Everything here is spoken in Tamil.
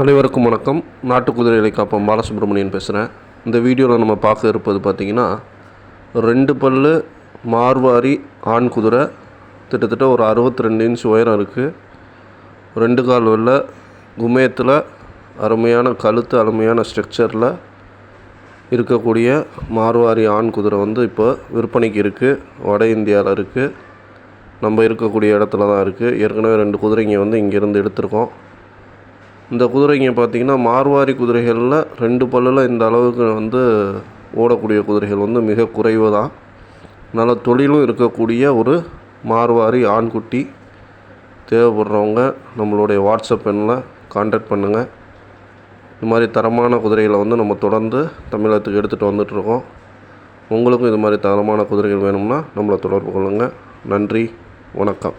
அனைவருக்கும் வணக்கம். நாட்டு குதிரைகளை காப்போம். பாலசுப்ரமணியன் பேசுகிறேன் இந்த வீடியோவில் நம்ம பார்க்க இருப்பது பார்த்திங்கன்னா ரெண்டு பல்லு மார்வாரி ஆண் குதிரை. கிட்டத்தட்ட ஒரு அறுபத்தி ரெண்டு இன்ச் உயரம் இருக்குது ரெண்டு கால் உள்ள குமயத்தில் அருமையான கழுத்து அருமையான ஸ்ட்ரக்சரில் இருக்கக்கூடிய மார்வாரி ஆண் குதிரை வந்து இப்போ விற்பனைக்கு இருக்குது வட இந்தியாவில் இருக்குது நம்ம இருக்கக்கூடிய இடத்துல தான் இருக்குது ஏற்கனவே ரெண்டு குதிரைங்க வந்து இங்கேருந்து எடுத்திருக்கோம். இந்த குதிரைங்க பார்த்திங்கன்னா மார்வாரி குதிரைகளில் ரெண்டு பல்லில் இந்த அளவுக்கு வந்து ஓடக்கூடிய குதிரைகள் வந்து மிக குறைவு தான் நல்ல தொழிலும் இருக்கக்கூடிய ஒரு மார்வாரி ஆண்குட்டி தேவைப்படுறவங்க நம்மளுடைய வாட்ஸ்அப் எண்ணில் காண்டாக்ட் பண்ணுங்கள் இது மாதிரி தரமான குதிரைகளை வந்து நம்ம தொடர்ந்து தமிழகத்துக்கு எடுத்துகிட்டு வந்துட்ருக்கோம் உங்களுக்கும் இது மாதிரி தரமான குதிரைகள் வேணும்னா நம்மளை தொடர்பு கொள்ளுங்கள் நன்றி வணக்கம்.